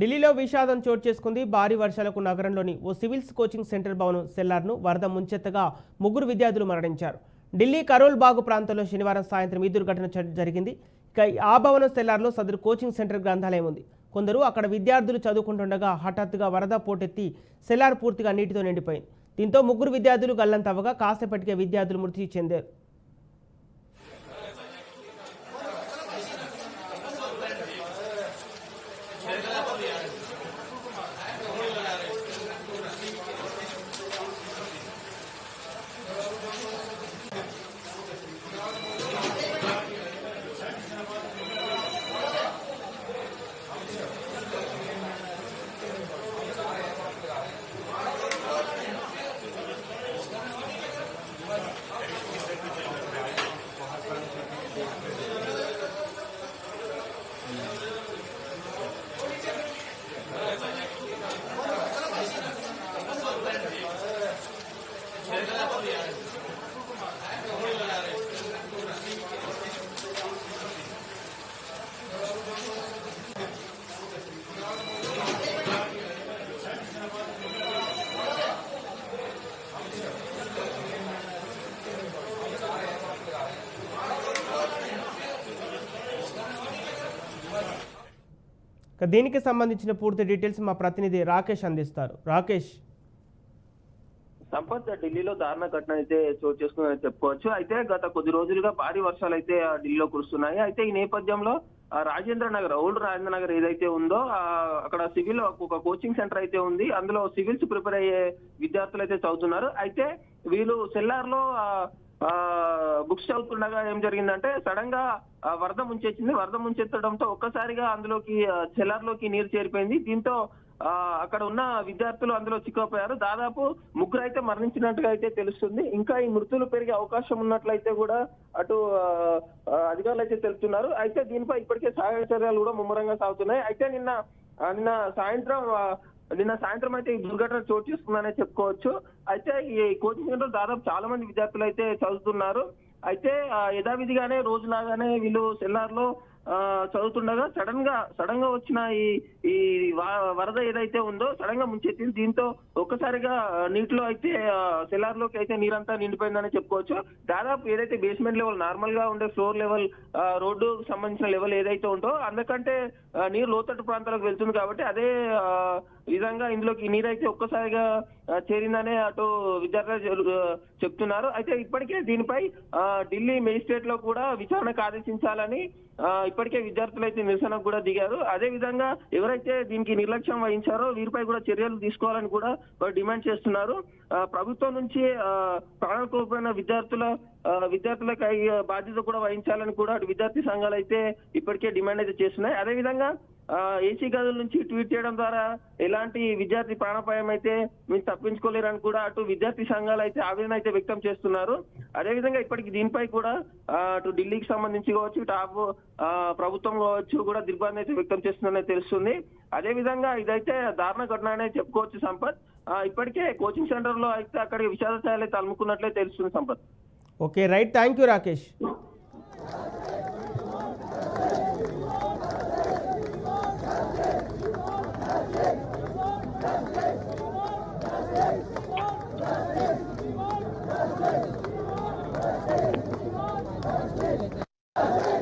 ఢిల్లీలో విషాదం చోటు చేసుకుంది. భారీ వర్షాలకు నగరంలోని ఓ సివిల్స్ కోచింగ్ సెంటర్ భవనం సెల్లార్ను వరద ముంచెత్తగా ముగ్గురు విద్యార్థులు మరణించారు. ఢిల్లీ కరోల్ బాగు ప్రాంతంలో శనివారం సాయంత్రం ఈ దుర్ఘటన జరిగింది. ఇక ఆ భవనం సెల్లార్లో సదరు కోచింగ్ సెంటర్ గ్రంథాలయం ఉంది. కొందరు అక్కడ విద్యార్థులు చదువుకుంటుండగా హఠాత్తుగా వరద పోటెత్తి సెల్లార్ పూర్తిగా నీటితో నిండిపోయింది. దీంతో ముగ్గురు విద్యార్థులు గల్లంతవ్వగా కాసేపటికే విద్యార్థులు మృతి చెందారు. దీనికి సంబంధించిన పూర్తి డీటెయిల్స్ మా ప్రతినిధి రాకేష్ అందిస్తారు. రాకేష్. సంపత్ ఢిల్లీలో దారుణ ఘటన అయితే చోటు చేసుకుందని చెప్పుకోవచ్చు. అయితే గత కొద్ది రోజులుగా భారీ వర్షాలు అయితే ఢిల్లీలో కురుస్తున్నాయి. అయితే ఈ నేపథ్యంలో రాజేంద్ర నగర్ ఓల్డ్ రాజేంద్ర నగర్ ఏదైతే ఉందో అక్కడ సివిల్ ఒక కోచింగ్ సెంటర్ అయితే ఉంది. అందులో సివిల్స్ ప్రిపేర్ అయ్యే విద్యార్థులు అయితే చదువుతున్నారు. అయితే వీళ్ళు సెల్లార్లో బుక్స్ చదువుతుండగా ఏం జరిగిందంటే సడన్గా వరద ముంచెచ్చింది వరద ముంచెత్తడంతో ఒక్కసారిగా అందులోకి చెల్లర్లోకి నీరు చేరిపోయింది. దీంతో అక్కడ ఉన్న విద్యార్థులు అందులో చిక్కుపోయారు దాదాపు ముగ్గురు అయితే మరణించినట్టుగా అయితే తెలుస్తుంది. ఇంకా ఈ మృతులు పెరిగే అవకాశం ఉన్నట్లయితే కూడా అటు అధికారులు అయితే తెలుపుతున్నారు. అయితే దీనిపై ఇప్పటికే సహాయ చర్యలు కూడా ముమ్మరంగా సాగుతున్నాయి. అయితే నిన్న నిన్న సాయంత్రం నిన్న సాయంత్రం అయితే ఈ దుర్ఘటన చోటు చేసుకుందనే చెప్పుకోవచ్చు. అయితే ఈ కోచింగ్ సెంటర్ దాదాపు చాలా మంది విద్యార్థులు అయితే చదువుతున్నారు. అయితే యథావిధిగానే రోజులాగానే వీళ్ళు సెల్లార్లో చదువుతుండగా సడన్గా సడన్గా వచ్చిన ఈ ఈ వరద ఏదైతే ఉందో సడన్గా ముంచెత్తింది. దీంతో ఒక్కసారిగా నీటిలో అయితే సెల్లార్లోకి అయితే నీరంతా నిండిపోయిందని చెప్పుకోవచ్చు. దాదాపు ఏదైతే బేస్మెంట్ లెవెల్ నార్మల్గా ఉండే ఫ్లోర్ లెవెల్ రోడ్డు సంబంధించిన లెవెల్ ఏదైతే ఉందో అందుకంటే నీరు లోతట్టు ప్రాంతాలకు వెళ్తుంది కాబట్టి అదే విధంగా ఇందులోకి నీరైతే ఒక్కసారిగా చేరిందనే అటు విద్యార్థులు చెప్తున్నారు. అయితే ఇప్పటికే దీనిపై ఢిల్లీ మెజిస్ట్రేట్లో కూడా విచారణకు ఆదేశించాలని ఇప్పటికే విద్యార్థులు అయితే నిరసనకు కూడా దిగారు. అదే విధంగా ఎవరైతే దీనికి నిర్లక్ష్యం వహించారో వీరిపై కూడా చర్యలు తీసుకోవాలని కూడా వారు డిమాండ్ చేస్తున్నారు. ప్రభుత్వం నుంచి ఆ, ప్రాణాలు కోల్పోయిన విద్యార్థుల ఆ, విద్యార్థులకు బాధ్యత కూడా వహించాలని కూడా విద్యార్థి సంఘాలు అయితే ఇప్పటికే డిమాండ్ అయితే చేస్తున్నాయి. అదే విధంగా ఏసీ గదుల నుంచి ట్వీట్ చేయడం ద్వారా ఎలాంటి విద్యార్థి ప్రాణాపాయం అయితే మీరు తప్పించుకోలేరని కూడా అటు విద్యార్థి సంఘాలు అయితే ఆవేదన అయితే వ్యక్తం చేస్తున్నారు. అదే విధంగా ఇప్పటికి దీనిపై కూడా అటు ఢిల్లీకి సంబంధించి కావచ్చు ఇటు ఆపు ప్రభుత్వం కావచ్చు కూడా దిగ్బంధం అయితే వ్యక్తం చేస్తుందని తెలుస్తుంది. అదే విధంగా ఇదైతే దారుణ ఘటన అనే చెప్పుకోవచ్చు సంపత్. ఇప్పటికే కోచింగ్ సెంటర్లో అయితే అక్కడ విషాద స్థాయిలో అయితే అలుముకున్నట్లే తెలుస్తుంది Sampath. Okay right. Thank you Rakesh. Thank you.